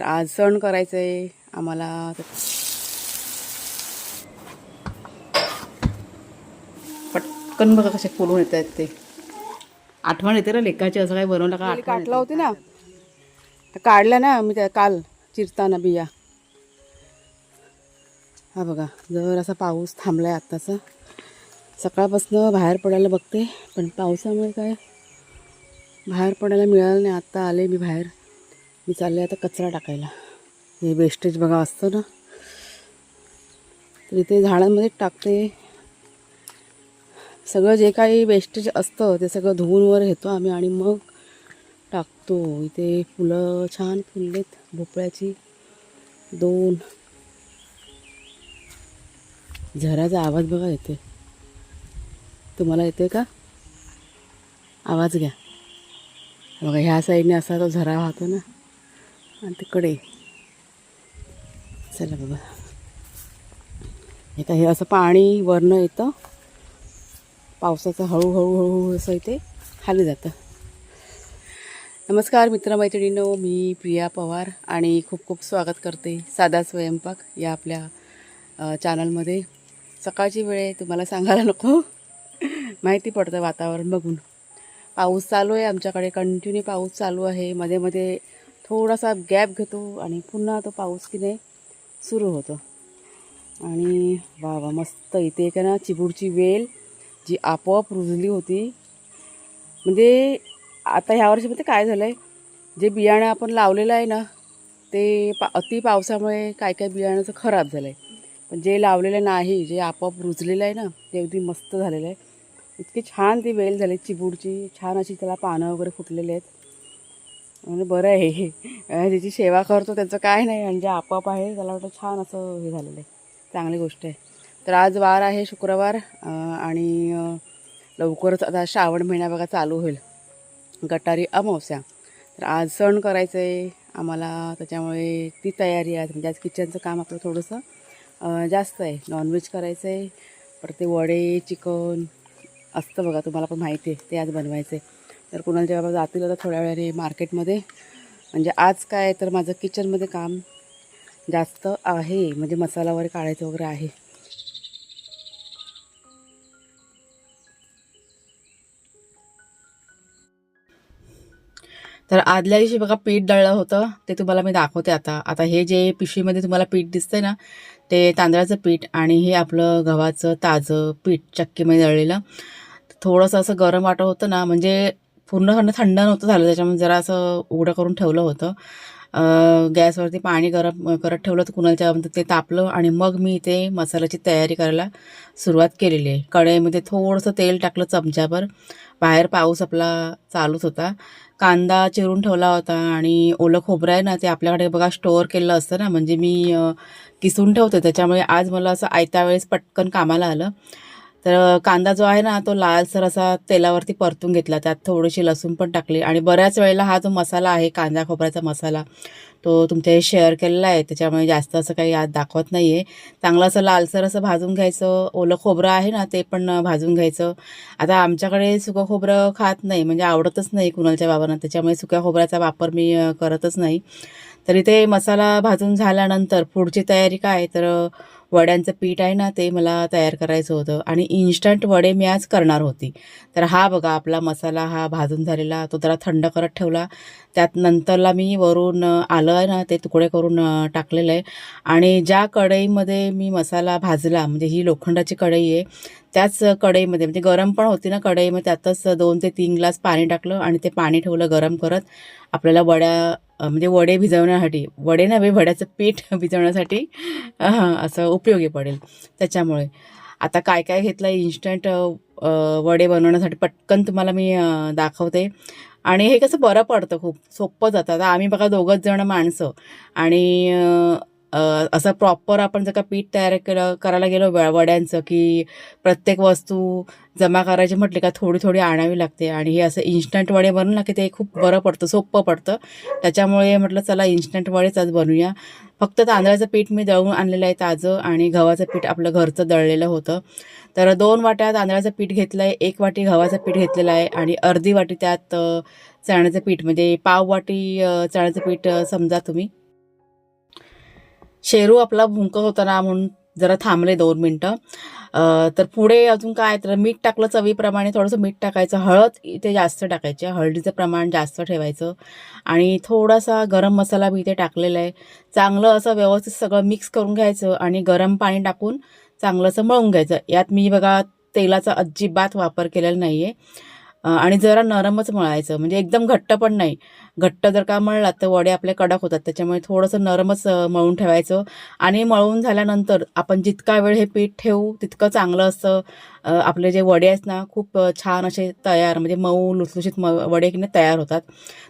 तर आज सण करायचं आहे आम्हाला. पटकन बघा कसे फुलून येत आहेत ते. आठवण येते ना लेकाची असं काही बनवलं का काटला होती ना. काढल्या ना मी त्या काल चिरताना बिया. हा बघा जर असा पाऊस थांबलाय आत्ताचा. सकाळपासून बाहेर पडायला बघते पण पावसामुळे काय? बाहेर पडायला मिळालं नाही आत्ता आले मी बाहेर. मी चालले आता कचरा टाकायला. हे वेस्टेज बघा असतं ना? तर इथे झाडांमध्ये टाकते. सगळं जे काही वेस्टेज असतं ते सगळं धुवून वर घेतो आम्ही आणि मग टाकतो. इथे फुलं छान फुललेत भोपळ्याची. दोन. झराचा आवाज बघा येते तुम्हाला येते का? आवाज घ्या. बघा ह्या साईडने असा तो झरा वाहतो ना? आणि तिकडे. चला बाबा. हे हे असं पाणी वरनं येतं. पावसाचं हळूहळू हळूहळू असं इथे खाली जातं. नमस्कार मित्रमैत्रिणीनो मी प्रिया पवार आणि खूप खूप स्वागत करते साधा स्वयंपाक या आपल्या चॅनलमध्ये. सकाळची वेळ आहे तुम्हाला सांगायला नको. माहिती पडतं वातावरण बघून. पाऊस चालू आहे आमच्याकडे कंटिन्यू पाऊस चालू आहे. मध्ये मध्ये थोडासा गॅप घेतो आणि पुन्हा तो पाऊस की नाही सुरू होतो. आणि वा वा मस्त इथे एक आहे ना चिबूडची वेल जी आपोआप रुजली होती. म्हणजे आता ह्या वर्षीमध्ये काय झालं आहे जे बियाणं आपण लावलेलं आहे ना ते पा अति पावसामुळे काय काय बियाण्याचं खराब झालं आहे पण जे लावलेलं नाही जे आपोआप रुजलेलं आहे ना ते अगदी मस्त झालेलं आहे. इतकी छान ती वेल झाली चिबूडची. छान अशी त्याला पानं वगैरे फुटलेली आहेत. म्हणजे बरं आहे. हे ज्याची सेवा करतो त्याचं काय नाही म्हणजे आपोआप आहे. त्याला वाटतं छान असं हे झालेलं आहे. चांगली गोष्ट आहे. तर आज वार आहे शुक्रवार आणि लवकरच आता श्रावण महिना बघा चालू होईल. गटारी अमावस्या. तर आज सण करायचं आहे आम्हाला त्याच्यामुळे ती तयारी आहे. म्हणजे आज किचनचं काम आपलं थोडंसं जास्त आहे. नॉनव्हेज करायचं आहे परत ते वडे चिकन असतं बघा तुम्हाला पण माहिती आहे. ते आज बनवायचं आहे तर कुणाला जेव्हा जातील आता थोड्या वेळाने मार्केटमध्ये. म्हणजे आज काय तर माझं किचनमध्ये काम जास्त आहे. म्हणजे मसाला वगैरे काढायचं वगैरे आहे. तर आदल्या दिवशी बघा पीठ दळलं होतं. ते तुम्हाला मी दाखवते आता. आता हे जे पिशवीमध्ये तुम्हाला पीठ दिसतंय ना ते तांदळाचं पीठ आणि हे आपलं गव्हाचं ताजं पीठ चक्कीमध्ये दळलेलं. थोडंसं असं गरम वाटत होतं ना म्हणजे पूर्ण थंड थंड नव्हतं झालं त्याच्यामुळे जरा असं उघडं करून ठेवलं होतं. गॅसवरती पाणी गरम करत ठेवलं तर कुणाच्या ते तापलं आणि मग मी इथे मसाल्याची तयारी करायला सुरुवात केलेली आहे. कढईमध्ये थोडंसं तेल टाकलं चमच्यावर बाहेर पाऊस आपला चालूच होता. कांदा चिरून ठेवला होता आणि ओलं खोबरं आहे ना ते आपल्याकडे बघा स्टोअर केलं असतं ना म्हणजे मी किसून ठेवते. त्याच्यामुळे आज मला असं आयत्या वेळेस पटकन कामाला आलं. तर कांदा जो आहे ना तो लालसर असा तेलावरती परतून घेतला. त्यात थोडीशी लसूण पण टाकली. आणि बऱ्याच वेळेला हा जो मसाला आहे कांदा खोबऱ्याचा मसाला तो तुमच्या शेअर केलेला आहे. त्याच्यामुळे जास्त असं काही आज दाखवत नाही आहे चांगलं असं लालसर असं भाजून घ्यायचं. ओलं खोबरं आहे ना ते पण भाजून घ्यायचं. आता आमच्याकडे सुकं खोबरं खात नाही. म्हणजे आवडतच नाही कुणालच्या बाबांना. त्याच्यामुळे सुक्या खोबऱ्याचा वापर मी करतच नाही. तर इथे मसाला भाजून झाल्यानंतर पुढची तयारी काय? तर वड्यांचं पीठ आहे ना ते मला तयार करायचं होतं. आणि इन्स्टंट वडे मी आज करणार होती. तर हा बघा आपला मसाला हा भाजून झालेला तो जरा थंड करत ठेवला. त्यात नंतरला मी वरून आलं आहे ना ते तुकडे करून टाकलेलं आहे. आणि ज्या कढईमध्ये मी मसाला भाजला म्हणजे ही लोखंडाची कढई आहे त्याच कढईमध्ये म्हणजे गरम पण होती ना कढई मग त्यातच दोन ते तीन ग्लास पाणी टाकलं आणि ते पाणी ठेवलं गरम करत आपल्याला वड्या म्हणजे वडे भिजवण्यासाठी वडे नव्हे वड्याचं पीठ भिजवण्यासाठी असं उपयोगी पडेल त्याच्यामुळे. आता काय काय घेतलं इन्स्टंट वडे बनवण्यासाठी पटकन तुम्हाला मी दाखवते. आणि हे कसं बरं पडतं खूप सोपं जातं. आता आम्ही बघा दोघंच जण माणसं आणि असं प्रॉपर आपण जर का पीठ तयार केलं करायला गेलो वड्यांचं की प्रत्येक वस्तू जमा करायची म्हटली का थोडी थोडी आणावी लागते आणि हे असं इन्स्टंट वडे बनवलं ना की ते खूप बरं पडतं सोपं पडतं. त्याच्यामुळे म्हटलं चला इन्स्टंट वडेच आज बनवूया. फक्त तांदळाचं पीठ मी दळून आणलेलं आहे ताजं आणि गव्हाचं पीठ आपलं घरचं दळलेलं होतं. तर दोन वाट्या तांदळाचं पीठ घेतलं आहे एक वाटी गव्हाचं पीठ घेतलेलं आहे आणि अर्धी वाटी त्यात चण्याचं पीठ म्हणजे पाव वाटी चण्याचं पीठ समजा तुम्ही शेरू आपला भुंकत होता ना म्हणून जरा थांबले दोन मिनटं. तर पुढे अजून काय तर मीठ टाकलं चवीप्रमाणे थोडंसं मीठ टाकायचं हळद इथे जास्त टाकायची हळदीचं प्रमाण जास्त ठेवायचं आणि थोडासा गरम मसाला मी इथे टाकलेला आहे. चांगलं असं व्यवस्थित सगळं मिक्स करून घ्यायचं आणि गरम पाणी टाकून चांगलं असं मळून घ्यायचं. यात मी बघा तेलाचा अजिबात वापर केलेला नाही आहे आणि जरा नरमच मळायचं. म्हणजे एकदम घट्ट पण नाही. घट्ट जर का मळला तर वडे आपले कडक होतात. त्याच्यामुळे थोडंसं नरमच मळून ठेवायचं. आणि मळून झाल्यानंतर आपण जितका वेळ हे पीठ ठेवू तितकं चांगलं असतं. आपले जे वडे आहेत ना खूप छान असे तयार म्हणजे मऊ लुसलुशीत म वडे की तयार होतात.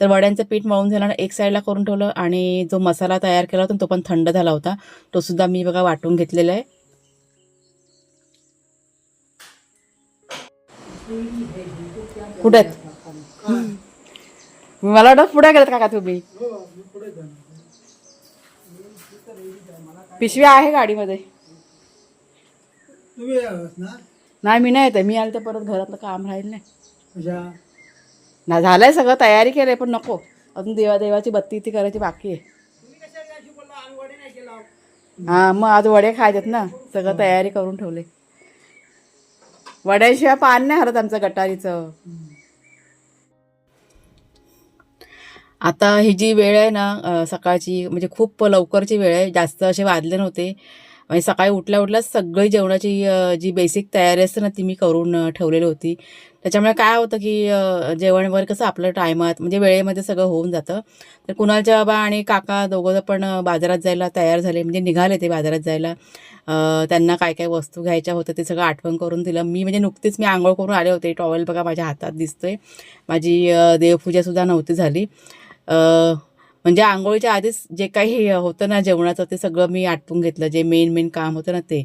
तर वड्यांचं पीठ मळून झाल्यानं एक साईडला करून ठेवलं आणि जो मसाला तयार केला होता तो पण थंड झाला होता. तो सुद्धा मी बघा वाटून घेतलेला आहे. कुठे आहेत मला वाटतं पुढे गेलात काका तुम्ही. पिशवी आहे गाडीमध्ये. नाही मी नाही येते मी आले तर परत घरातलं काम राहील नाही ना झालंय सगळं तयारी केली पण नको. अजून देवा देवाची बत्ती ती करायची बाकी आहे. हा मग आज वडे खायचेत ना. सगळं तयारी करून ठेवले. वड्याशिवाय पान नाही हरत आमचं गटारीचं. आता ही जी वेळ आहे ना सकाळची म्हणजे खूप लवकरची वेळ आहे जास्त असे वाजले नव्हते. म्हणजे सकाळी उठल्या उठल्या सगळी जेवणाची जी बेसिक तयारी असते ना ती मी करून ठेवलेली होती. त्याच्यामुळे काय होतं की जेवण वगैरे कसं आपलं टायमात म्हणजे वेळेमध्ये सगळं होऊन जातं. तर कुणालच्या बाबा आणि काका दोघं पण बाजारात जायला तयार झाले म्हणजे निघाले ते बाजारात जायला त्यांना काय काय वस्तू घ्यायच्या होत्या ते सगळं आठवण करून दिलं. मी म्हणजे नुकतीच मी आंघोळ करून आले होते. टॉवेल बघा माझ्या हातात दिसतोय. माझी देवपूजासुद्धा नव्हती झाली. म्हणजे आंघोळीच्या आधीच जे काही होतं ना जेवणाचं ते सगळं मी आटपून घेतलं. जे मेन मेन काम होतं ना ते.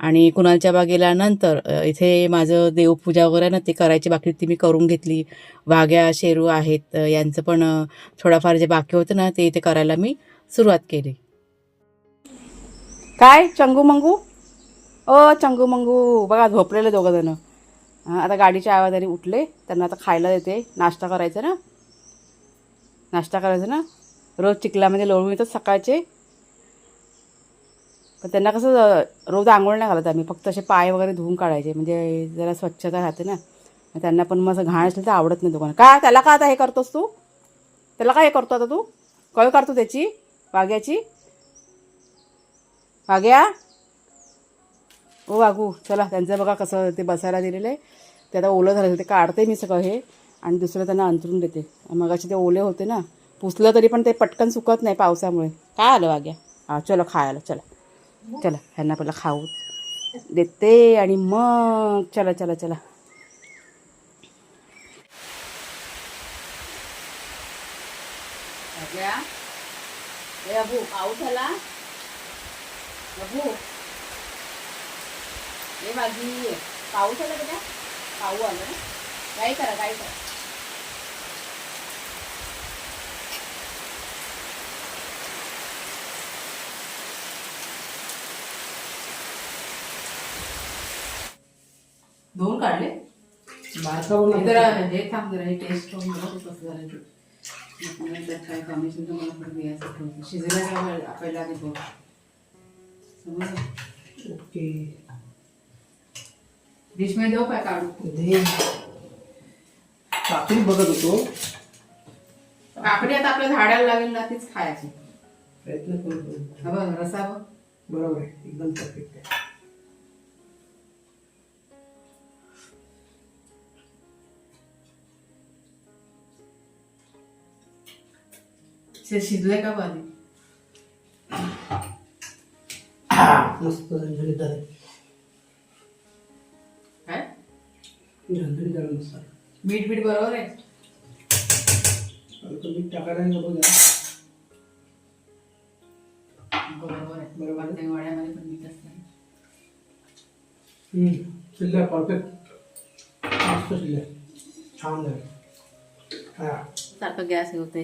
आणि कुणालच्या बा गेल्यानंतर इथे माझं देवपूजा वगैरे ना ते करायची बाकी ती मी करून घेतली. वाघ्या शेरू आहेत यांचं पण थोडाफार जे बाकी होतं ना ते इथे करायला मी सुरुवात केली. काय? चंगू मंगू? ओ चंगू मंगू. बघा झोपलेले दोघं जण. आता गाडीच्या आवाजाने उठले. त्यांना आता खायला देते. नाश्ता करायचा ना. नाश्ता करायचा ना? रोज चिखलामध्ये लोळून येतात सकाळचे. पण त्यांना कसं रोज आंघोळ नाही घालत आम्ही. फक्त असे पाय वगैरे धुवून काढायचे. म्हणजे जरा स्वच्छता राहते ना. त्यांना पण मग असं घाण असलं तर आवडत नाही दुकान का त्याला का आता हे करतोस तू? त्याला काय हे करतो आता तू? कळ करतो त्याची? वाघ्याची? वाघ्या? ओ वाघू चला. त्यांचं बघा कसं ते बसायला दिलेलं आहे. ते आता ओलं झालं ते काढते मी सगळं हे. आणि दुसरं त्यांना अंतरून देते. मगाशी ते ओले होते ना पुसलं तरी पण ते पटकन सुकत नाही पावसामुळे. काय आलं वाघ्या हां चलो खायला चला. चला ह्यांना पहिला खाऊ देते आणि मग चला चला चला. अबू पाऊस आला? अबू. ए पाऊस आला बेटा पाऊ आला काय करा काय करा. दोन काढले. जरा हे थांब जरा हे टेस्ट बघा कसं झालं ते. त्यात काय कॉम्बिनेशन तर मला परत द्यायचं ठेवतो शिजायला काय वेळ पहिला आधी बघ. समजलं? ओके. डिशमध्ये देऊ काय काढू? दे. काकडी बघत होतो. काकडी आता आपल्या झाडाला लागेल ना तीच खायची. प्रयत्न करतो बघ रसा बघ. बरोबर आहे. एकदम परफेक्ट आहे. शे- शिजलंय का आधी मस्त झणझणीत आहे काय झणझणीत आहे मसाला मीठ बीठ बरोबर आहे आता मीठ टाकायला नाही बघा बरोबर आहे बरोबर आहे. प्रत्येक वड्यामध्ये पण मीठ असतं शिल्लक परफेक्ट मस्त शिल्लक छान झालं हा सारखं गॅस होते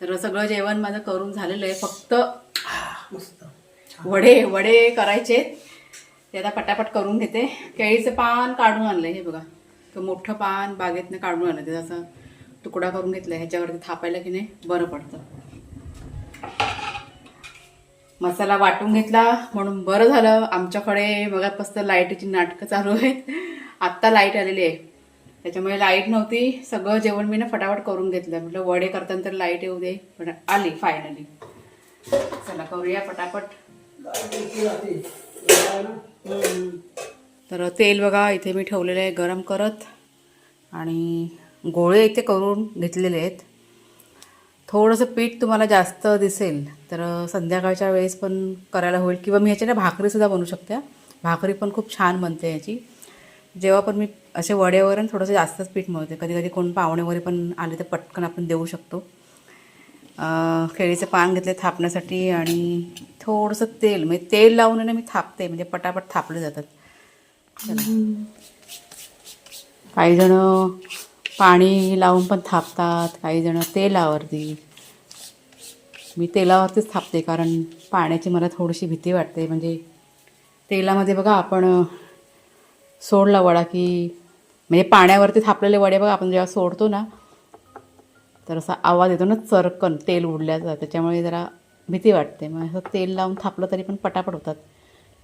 तर सगळं जेवण माझं करून झालेलं आहे. फक्त मस्त. वडे वडे करायचे. ते आता पटापट करून घेते. केळीचं पान काढून आणलंय हे बघा. तो मोठं पान बागेतनं काढून आणलं ते असं तुकडा करून घेतलाय. ह्याच्यावरती थापायला की नाही बरं पडतं. मसाला वाटून घेतला म्हणून बरं झालं. आमच्याकडे बघापासून लाईटीची नाटकं चालू आहेत. आत्ता लाइट आलेली आहे. त्याच्यामुळे लाइट नव्हती. सगळं जेवण मी ना फटाफट करून घेतलं. म्हटलं वडे करताना तर लाइट येऊ दे. पण आली फायनली चला करूया पटापट. तर तेल बघा इथे मी ठेवलेलं आहे गरम करत. आणि गोळे इथे करून घेतलेले आहेत. थोडंसं पीठ तुम्हाला जास्त दिसेल तर संध्याकाळच्या वेळेस पण करायला होईल. किंवा मी ह्याच्याने भाकरीसुद्धा बनवू शकते. भाकरी पण खूप छान बनते याची. जेव्हा पण मी असे वड्यावर थोडंसं जास्तच पीठ मिळते. कधी कधी कोण पाहुणे वगैरे पण आले तर पटकन आपण देऊ शकतो. केळीचं पान घेतले थापण्यासाठी आणि थोडंसं तेल म्हणजे तेल लावून ना मी थापते म्हणजे पटापट थापले जातात. काहीजणं काही जण पाणी लावून पण थापतात काही जण तेलावरती. मी तेलावरतीच थापते कारण पाण्याची मला थोडीशी भीती वाटते. म्हणजे तेलामध्ये बघा आपण सोडला वडा की म्हणजे पाण्यावरती थापलेले वडे बघा आपण जेव्हा सोडतो ना तर असा आवाज येतो ना चरकन तेल उडल्याचा. त्याच्यामुळे जरा भीती वाटते. मग असं तेल लावून थापलं तरी पण पटापट होतात.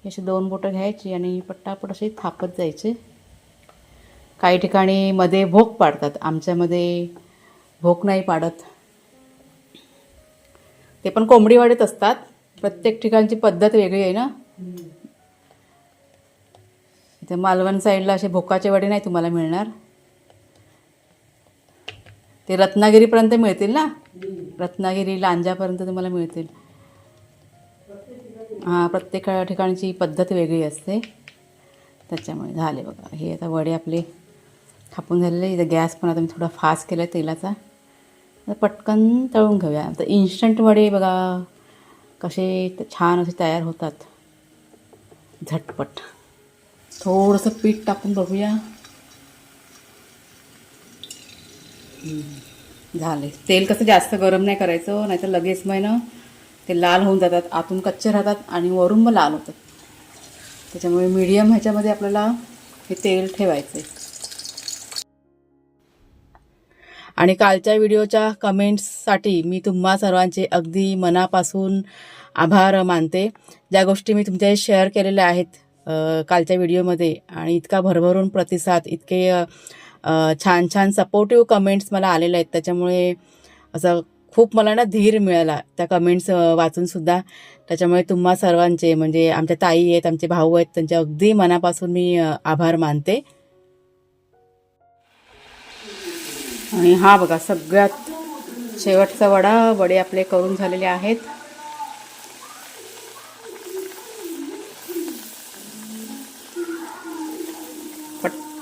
अशी दोन बोटं घ्यायची आणि पटापट अशी थापत जायचे. काही ठिकाणी मध्ये भोक पाडतात. आमच्यामध्ये भोक नाही पाडत. ते पण कोंबडी वाढत असतात. प्रत्येक ठिकाणची पद्धत वेगळी आहे ना. इथे मालवण साईडला असे भोकाचे वडे नाही तुम्हाला मिळणार? ते रत्नागिरीपर्यंत मिळतील ना? रत्नागिरी लांजापर्यंत तुम्हाला मिळतील. हां प्रत्येक ठिकाणची पद्धत वेगळी असते. त्याच्यामुळे झाले बघा. हे आता वडे आपले थापून झालेले. इथं गॅस पण आता मी थोडा फास्ट केला आहे तेलाचा पटकन तळून घेऊया. आता इन्स्टंट वडे बघा. कसे छान असे तयार होतात. झटपट. थोडंसं पीठ टाकून बघूया. झाले. तेल कसं जास्त गरम नाही करायचं नाहीतर लगेच मग ना ते लाल होऊन जातात आतून कच्चे राहतात आणि वरून मग लाल होतात. त्याच्यामुळे मीडियम ह्याच्यामध्ये आपल्याला हे तेल ठेवायचं आहे आणि कालच्या व्हिडिओच्या कमेंट्ससाठी मी तुम्हा सर्वांचे अगदी मनापासून आभार मानते. ज्या गोष्टी मी तुमच्याशी शेअर केलेल्या आहेत कालच्या व्हिडिओमध्ये आणि इतका भरभरून प्रतिसाद इतके छान छान सपोर्टिव्ह कमेंट्स मला आलेले आहेत. त्याच्यामुळे असं खूप मला ना धीर मिळाला त्या कमेंट्स वाचूनसुद्धा त्याच्यामुळे तुम्हा सर्वांचे म्हणजे आमच्या ताई आहेत आमचे भाऊ आहेत त्यांचे अगदी मनापासून मी आभार मानते. आणि हा बघा सगळ्यात शेवटचा वडा वडे आपले करून झालेले आहेत.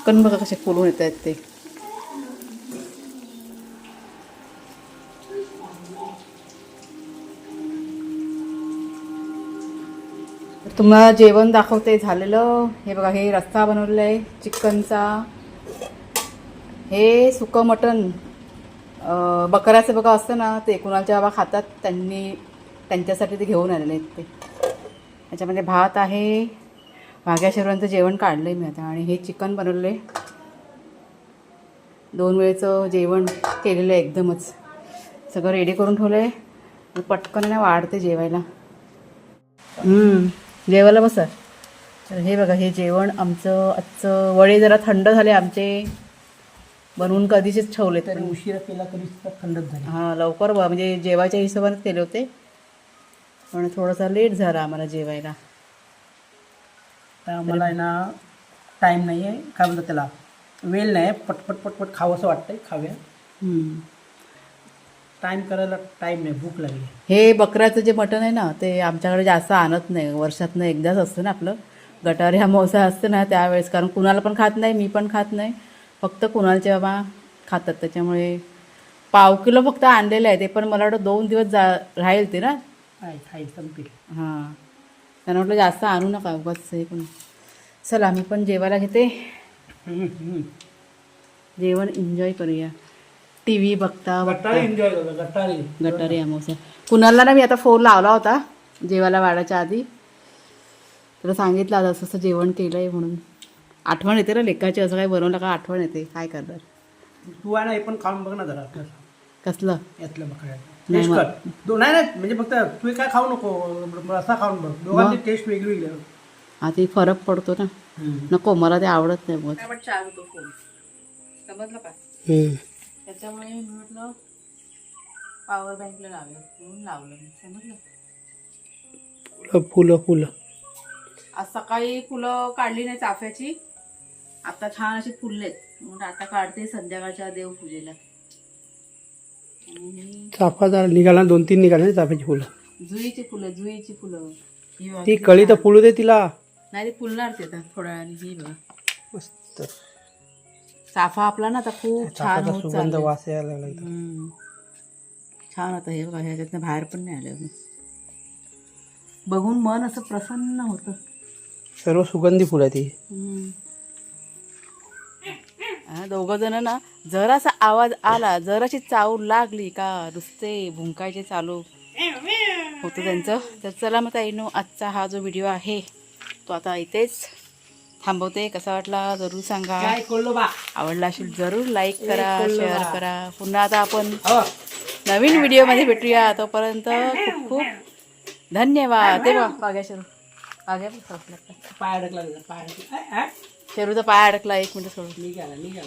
पटकन बघा कसे फुलून येत आहेत ते. तुम्हाला जेवण दाखवते झालेलं. हे बघा हे रस्ता बनवलेला आहे चिकनचा. हे सुकं मटण. बकऱ्याचं बघा असतं ना ते कुणालच्या बाबा खातात त्यांनी त्यांच्यासाठी ते घेऊन आलेले आहेत ते. त्याच्यामध्ये भात आहे वाघ्या शेरवांचं जेवण काढलं आहे मी आता आणि हे चिकन बनवलं आहे दोन वेळचं जेवण केलेलं आहे एकदमच. सगळं रेडी करून ठेवलं आहे पटकन ना वाढते जेवायला. जेवायला बसा. तर हे बघा हे जेवण आमचं आजचं वडे जरा थंड झाले आमचे. बनवून कधीचेच ठेवले तरी उशिरा केला तरी थंडच झाली. हां लवकर म्हणजे जेवायच्या हिशोबानेच केले होते. पण थोडासा लेट झाला आम्हाला जेवायला. तर आम्हाला आहे ना टाईम नाही आहे काय म्हणतात त्याला? वेळ नाही आहे पटपट पटपट खावं असं वाटतंय खाऊया. हम्म. टाईम करायला टाईम नाही भूक लागली. हे बकऱ्याचं जे मटण आहे ना ते आमच्याकडे जास्त आणत नाही. वर्षातनं एकदाच असतं ना आपलं. गटारी हा मोसा असतं ना त्यावेळेस. कारण कुणाला पण खात नाही मी पण खात नाही. फक्त कुणालचे बाबा खातात. त्याच्यामुळे पाव किलो फक्त आणलेलं आहे. ते पण मला वाटतं दोन दिवस जा राहील ते ना? काय संपील. हां. त्यांना म्हटलं जास्त आणू नका उगाच हे पण चला मी पण जेवायला घेते. जेवण एन्जॉय करूया. टी व्ही बघता. एन्जॉय गटारी. गटारी अमावस्या कुणाला ना मी आता फोन लावला होता जेवायला वाढायच्या आधी. त्याला सांगितलं आता असं असं जेवण केलं आहे म्हणून. आठवण येते ना लेकाची असं काय बनवलं का आठवण येते काय करणार? तू आहे ना हे पण खाऊन बघ ना जरा. कसलं? यातलं टेस्ट नाही, कर. दो नाही नाही म्हणजे फक्त तू काय खाऊ नको रस्सा खाऊन बघ. दोघांची टेस्ट वेगळी वेगळी आहे. आता फरक पडतो ना. हम्म. नको मला ते आवडत नाही मग चार होतो फोन समजलं का? हम्म. त्याच्यामुळे मी म्हटलं पॉवर बँकला लावलं. म्हणून लावलं मी. समजलं? फुलं फुलं फुलं आज सकाळी फुलं काढली नाही चाफ्याची. आता छान अशी फुललेत. म्हणून आता काढते संध्याकाळच्या देवपूजेला. चाफा जरा निघाला दोन तीन निघाले ना चाफ्याची फुलं जुईची फुलं जुईची फुलं ही बघा ती कळी तर. फुलू दे तिला नाही ती फुलणार ते आता थोड्या वेळाने ही बघा मस्त चाफा आपला ना आता खूप छान चाफ्याचा होत सुगंध चाललाय. वास यायला लागला इथं. हम्म. छान आता हे बघा ह्याच्यातनं बाहेर पण नाही आलं अजून. बघून मन असं प्रसन्न होतं सर्व सुगंधी फुलं आहे ती दोघ जण ना जरासा आवाज आला जराशी चावू लागली का नुसते भुंकायचे चालू होतं त्यांचं. तर चला मग ताईनो आजचा हा जो व्हिडिओ आहे तो आता इथेच थांबवते. कसा वाटला जरूर सांगा. आवडला असेल जरूर लाईक करा शेअर करा. पुन्हा आता आपण हो. नवीन व्हिडिओमध्ये भेटूया. तोपर्यंत खूप खूप धन्यवाद. ते बघ पाग्या पाग्या. पाय अडकला पाय. शेरूचा पाय अडकला एक मिनिट सोडून. निघाला निघाला.